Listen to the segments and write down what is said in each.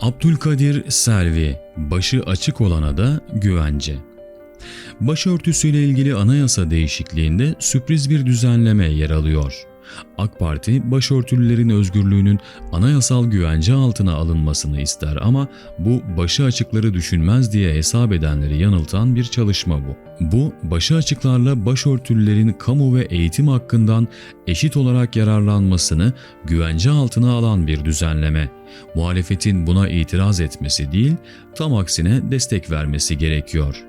Abdülkadir Selvi, başı açık olana da güvence. Başörtüsüyle ilgili anayasa değişikliğinde sürpriz bir düzenleme yer alıyor. AK Parti başörtülülerin özgürlüğünün anayasal güvence altına alınmasını ister ama bu başı açıkları düşünmez diye hesap edenleri yanıltan bir çalışma bu. Bu başı açıklarla başörtülülerin kamu ve eğitim hakkından eşit olarak yararlanmasını güvence altına alan bir düzenleme. Muhalefetin buna itiraz etmesi değil, tam aksine destek vermesi gerekiyor.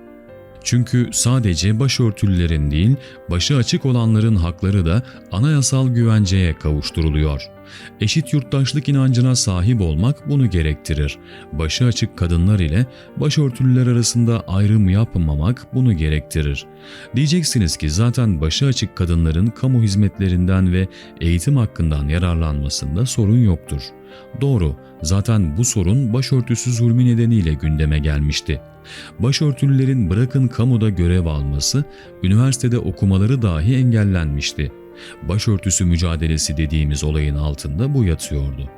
Çünkü sadece başörtülülerin değil, başı açık olanların hakları da anayasal güvenceye kavuşturuluyor. Eşit yurttaşlık inancına sahip olmak bunu gerektirir. Başı açık kadınlar ile başörtülüler arasında ayrım yapmamak bunu gerektirir. Diyeceksiniz ki zaten başı açık kadınların kamu hizmetlerinden ve eğitim hakkından yararlanmasında sorun yoktur. Doğru, zaten bu sorun başörtüsü zulmü nedeniyle gündeme gelmişti. Başörtülülerin bırakın kamuda görev alması, üniversitede okumaları dahi engellenmişti. Başörtüsü mücadelesi dediğimiz olayın altında bu yatıyordu.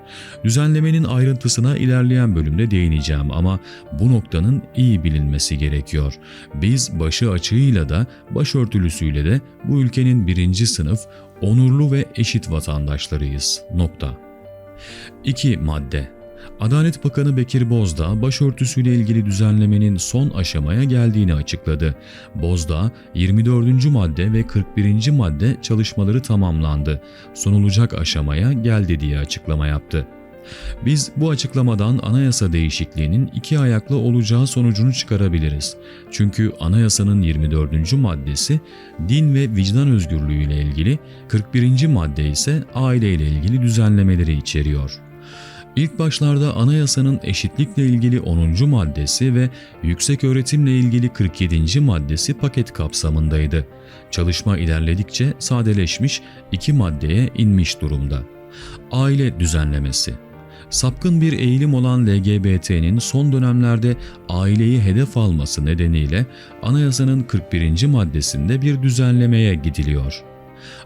Düzenlemenin ayrıntısına ilerleyen bölümde değineceğim ama bu noktanın iyi bilinmesi gerekiyor. Biz başı açığıyla da başörtülüsüyle de bu ülkenin birinci sınıf, onurlu ve eşit vatandaşlarıyız. Nokta. 2. Madde Adalet Bakanı Bekir Bozdağ başörtüsüyle ilgili düzenlemenin son aşamaya geldiğini açıkladı. Bozdağ 24. madde ve 41. madde çalışmaları tamamlandı. Sunulacak aşamaya geldi diye açıklama yaptı. Biz bu açıklamadan anayasa değişikliğinin iki ayaklı olacağı sonucunu çıkarabiliriz. Çünkü anayasanın 24. maddesi din ve vicdan özgürlüğü ile ilgili, 41. madde ise aile ile ilgili düzenlemeleri içeriyor. İlk başlarda anayasanın eşitlikle ilgili 10. maddesi ve yüksek öğretimle ilgili 47. maddesi paket kapsamındaydı. Çalışma ilerledikçe sadeleşmiş iki maddeye inmiş durumda. Aile düzenlemesi Sapkın bir eğilim olan LGBT'nin son dönemlerde aileyi hedef alması nedeniyle anayasanın 41. maddesinde bir düzenlemeye gidiliyor.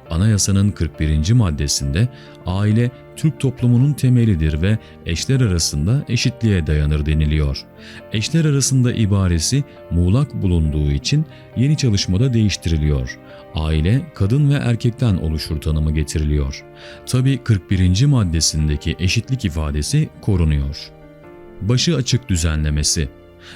Anayasanın 41. maddesinde aile Türk toplumunun temelidir ve eşler arasında eşitliğe dayanır deniliyor. Eşler arasında ibaresi muğlak bulunduğu için yeni çalışmada değiştiriliyor. Aile kadın ve erkekten oluşur tanımı getiriliyor. Tabi 41. maddesindeki eşitlik ifadesi korunuyor. Başı açık düzenlemesi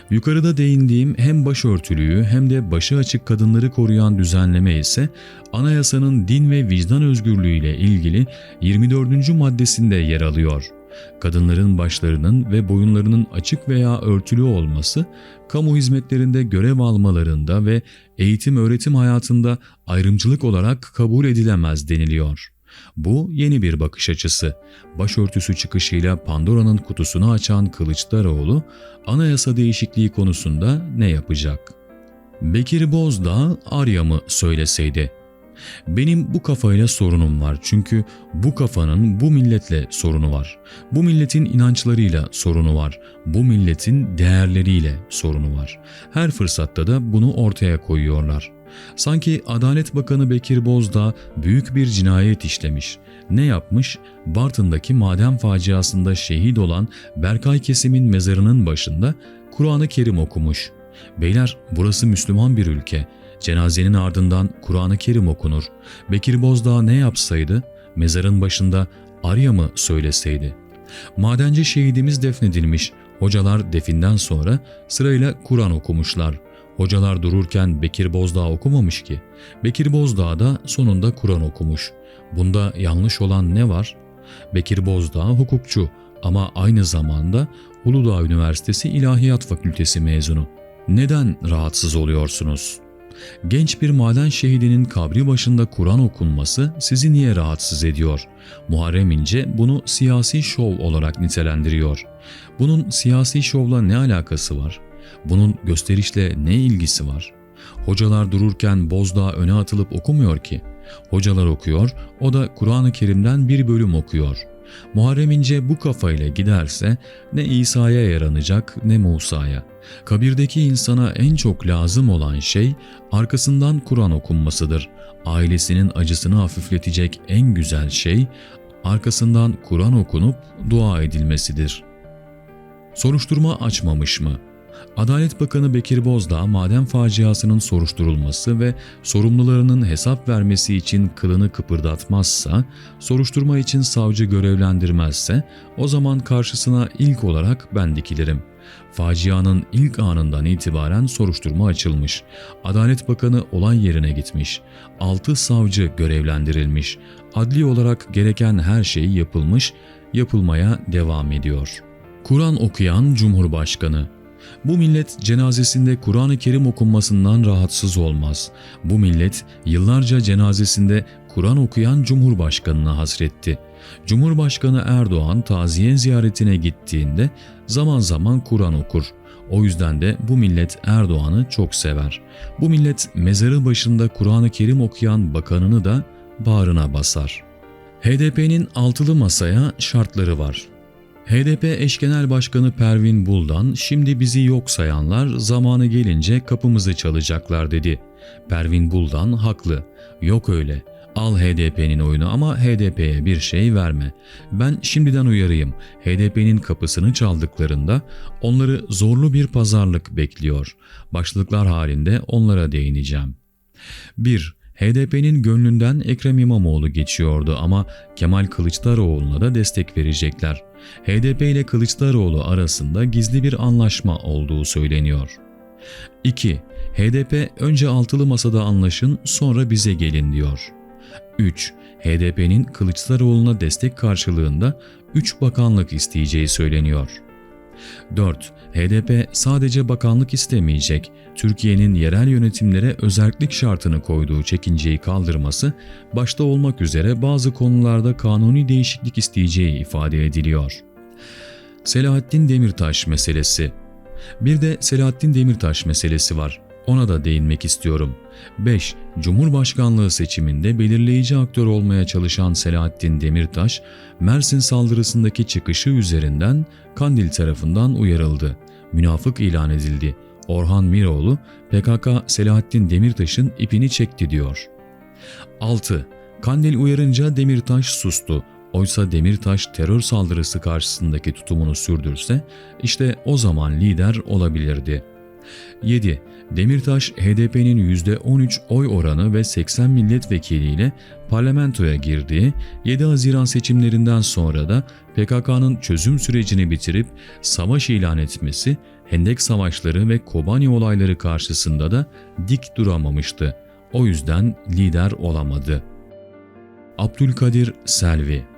Yukarıda değindiğim hem başörtülüyü hem de başı açık kadınları koruyan düzenleme ise anayasanın din ve vicdan özgürlüğü ile ilgili 24. maddesinde yer alıyor. Kadınların başlarının ve boyunlarının açık veya örtülü olması, kamu hizmetlerinde görev almalarında ve eğitim öğretim hayatında ayrımcılık olarak kabul edilemez deniliyor. Bu yeni bir bakış açısı. Başörtüsü çıkışıyla Pandora'nın kutusunu açan Kılıçdaroğlu, anayasa değişikliği konusunda ne yapacak? Bekir Bozdağ Arya mı söyleseydi? Benim bu kafayla sorunum var çünkü bu kafanın bu milletle sorunu var. Bu milletin inançlarıyla sorunu var. Bu milletin değerleriyle sorunu var. Her fırsatta da bunu ortaya koyuyorlar. Sanki Adalet Bakanı Bekir Bozdağ büyük bir cinayet işlemiş. Ne yapmış? Bartın'daki maden faciasında şehit olan Berkay Kesim'in mezarının başında Kur'an-ı Kerim okumuş. Beyler burası Müslüman bir ülke. Cenazenin ardından Kur'an-ı Kerim okunur. Bekir Bozdağ ne yapsaydı? Mezarın başında Arya mı söyleseydi? Madenci şehidimiz defnedilmiş. Hocalar definden sonra sırayla Kur'an okumuşlar. Hocalar dururken Bekir Bozdağ okumamış ki. Bekir Bozdağ da sonunda Kur'an okumuş. Bunda yanlış olan ne var? Bekir Bozdağ hukukçu ama aynı zamanda Uludağ Üniversitesi İlahiyat Fakültesi mezunu. Neden rahatsız oluyorsunuz? Genç bir maden şehidinin kabri başında Kur'an okunması sizi niye rahatsız ediyor? Muharrem İnce bunu siyasi şov olarak nitelendiriyor. Bunun siyasi şovla ne alakası var? Bunun gösterişle ne ilgisi var? Hocalar dururken Bozdağ öne atılıp okumuyor ki. Hocalar okuyor, o da Kur'an-ı Kerim'den bir bölüm okuyor. Muharrem İnce bu kafayla giderse ne İsa'ya yaranacak ne Musa'ya. Kabirdeki insana en çok lazım olan şey arkasından Kur'an okunmasıdır. Ailesinin acısını hafifletecek en güzel şey arkasından Kur'an okunup dua edilmesidir. Soruşturma açmamış mı? Adalet Bakanı Bekir Bozdağ maden faciasının soruşturulması ve sorumlularının hesap vermesi için kılını kıpırdatmazsa, soruşturma için savcı görevlendirmezse o zaman karşısına ilk olarak ben dikilirim. Facianın ilk anından itibaren soruşturma açılmış. Adalet Bakanı olay yerine gitmiş. 6 savcı görevlendirilmiş. Adli olarak gereken her şey yapılmış, yapılmaya devam ediyor. Kur'an okuyan Cumhurbaşkanı bu millet cenazesinde Kur'an-ı Kerim okunmasından rahatsız olmaz. Bu millet yıllarca cenazesinde Kur'an okuyan Cumhurbaşkanına hasretti. Cumhurbaşkanı Erdoğan taziye ziyaretine gittiğinde zaman zaman Kur'an okur. O yüzden de bu millet Erdoğan'ı çok sever. Bu millet mezarı başında Kur'an-ı Kerim okuyan bakanını da bağrına basar. HDP'nin altılı masaya şartları var. HDP eş genel başkanı Pervin Buldan şimdi bizi yok sayanlar zamanı gelince kapımızı çalacaklar dedi. Pervin Buldan haklı. Yok öyle. Al HDP'nin oyunu ama HDP'ye bir şey verme. Ben şimdiden uyarayım. HDP'nin kapısını çaldıklarında onları zorlu bir pazarlık bekliyor. Başlıklar halinde onlara değineceğim. 1. HDP'nin gönlünden Ekrem İmamoğlu geçiyordu ama Kemal Kılıçdaroğlu'na da destek verecekler. HDP ile Kılıçdaroğlu arasında gizli bir anlaşma olduğu söyleniyor. 2. HDP önce altılı masada anlaşın sonra bize gelin diyor. 3. HDP'nin Kılıçdaroğlu'na destek karşılığında 3 bakanlık isteyeceği söyleniyor. 4. HDP sadece bakanlık istemeyecek, Türkiye'nin yerel yönetimlere özellik şartını koyduğu çekinceyi kaldırması, başta olmak üzere bazı konularda kanuni değişiklik isteyeceği ifade ediliyor. Selahattin Demirtaş meselesi Bir de Selahattin Demirtaş meselesi var. Ona da değinmek istiyorum. 5. Cumhurbaşkanlığı seçiminde belirleyici aktör olmaya çalışan Selahattin Demirtaş, Mersin saldırısındaki çıkışı üzerinden Kandil tarafından uyarıldı. Münafık ilan edildi. Orhan Miroğlu, PKK Selahattin Demirtaş'ın ipini çekti diyor. 6. Kandil uyarınca Demirtaş sustu. Oysa Demirtaş terör saldırısı karşısındaki tutumunu sürdürse işte o zaman lider olabilirdi. 7. Demirtaş HDP'nin %13 oy oranı ve 80 milletvekiliyle parlamentoya girdiği 7 Haziran seçimlerinden sonra da PKK'nın çözüm sürecini bitirip savaş ilan etmesi, Hendek Savaşları ve Kobani olayları karşısında da dik duramamıştı. O yüzden lider olamadı. Abdülkadir Selvi